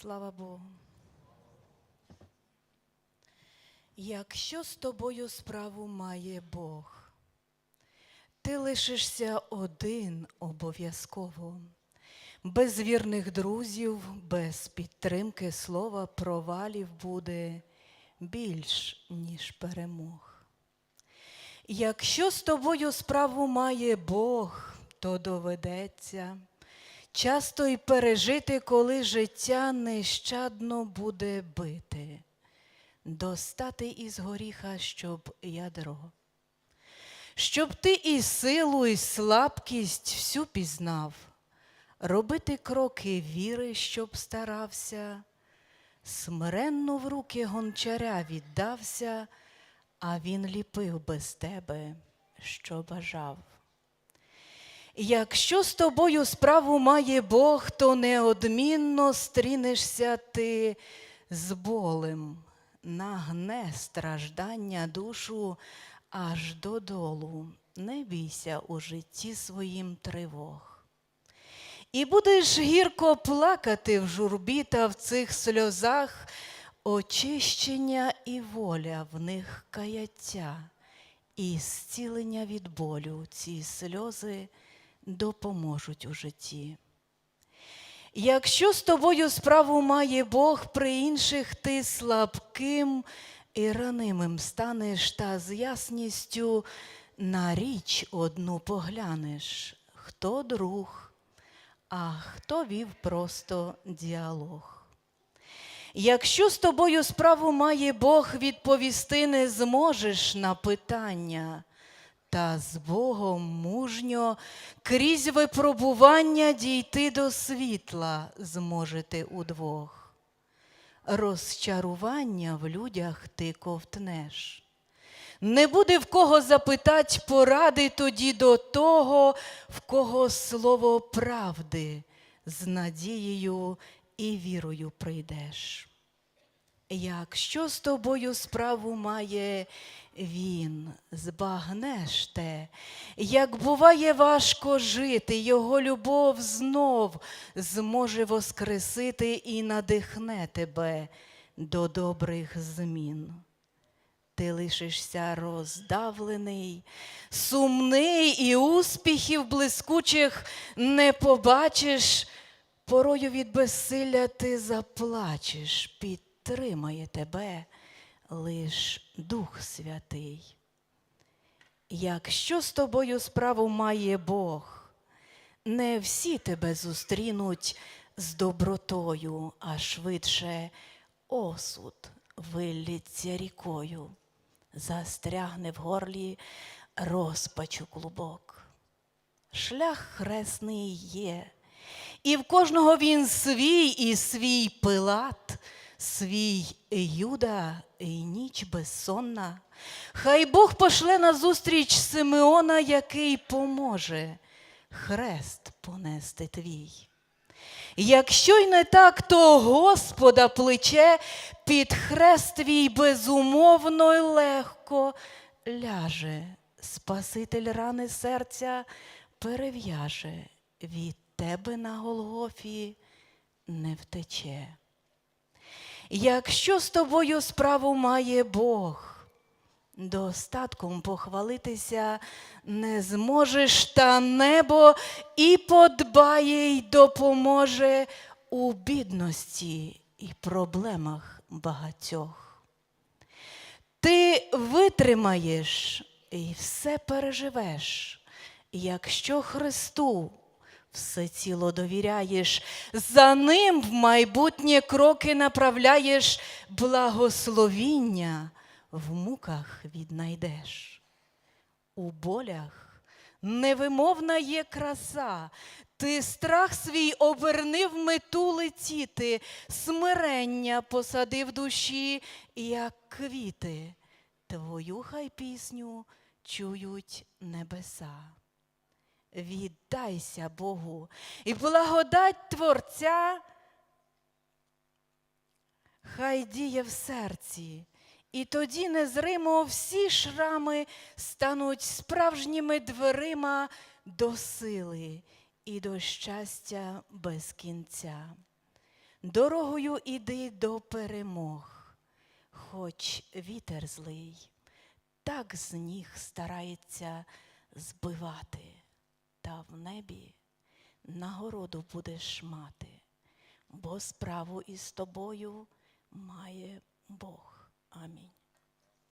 Слава Богу. Якщо з тобою справу має Бог, ти лишишся один обов'язково, без вірних друзів, без підтримки слова провалів буде більш, ніж перемог. Якщо з тобою справу має Бог, то доведеться часто й пережити, коли життя нещадно буде бити, достати із горіха, щоб ядро. Щоб ти і силу, і слабкість всю пізнав, робити кроки віри, щоб старався, смиренно в руки гончаря віддався, а він ліпив без тебе, що бажав. Якщо з тобою справу має Бог, то неодмінно стрінешся ти з болем, нагне страждання душу аж додолу. Не бійся у житті своїм тривог. І будеш гірко плакати в журбі та в цих сльозах, очищення і воля в них каяття, і зцілення від болю ці сльози допоможуть у житті. Якщо з тобою справу має Бог, при інших ти слабким і ранимим станеш, та з ясністю на річ одну поглянеш, хто друг, а хто вів просто діалог. Якщо з тобою справу має Бог, відповісти не зможеш на питання, та з Богом мужньо крізь випробування дійти до світла зможете удвох. Розчарування в людях ти ковтнеш. Не буде в кого запитать поради тоді до того, в кого слово правди з надією і вірою прийдеш. Якщо з тобою справу має він, збагнеш те, як буває важко жити, його любов знов зможе воскресити і надихне тебе до добрих змін. Ти лишишся роздавлений, сумний і успіхів блискучих не побачиш, порою від безсилля ти заплачеш, підтримає тебе лиш Дух Святий. Якщо з тобою справу має Бог, не всі тебе зустрінуть з добротою, а швидше осуд виллється рікою, застрягне в горлі розпачу клубок. Шлях хресний є, і в кожного він свій і свій пилат, свій Юда і ніч безсонна. Хай Бог пошле назустріч Симеона, який поможе хрест понести твій. Якщо й не так, то Господа плече під хрест твій безумовно й легко ляже. Спаситель рани серця перев'яже, від тебе на Голгофі не втече. Якщо з тобою справу має Бог, достатком похвалитися не зможеш, та небо і подбає, й допоможе у бідності і проблемах багатьох. Ти витримаєш і все переживеш, якщо Христу все ціло довіряєш, за ним в майбутнє кроки направляєш, благословіння в муках віднайдеш. У болях невимовна є краса, ти страх свій оберни в мету летіти, смирення посади в душі, як квіти, твою хай пісню чують небеса. Віддайся Богу, і благодать Творця хай діє в серці, і тоді незримо всі шрами стануть справжніми дверима до сили і до щастя без кінця. дорогою іди до перемог, хоч вітер злий, так з ніг старається збивати, в небі нагороду будеш мати, бо справу із тобою має Бог. Амінь.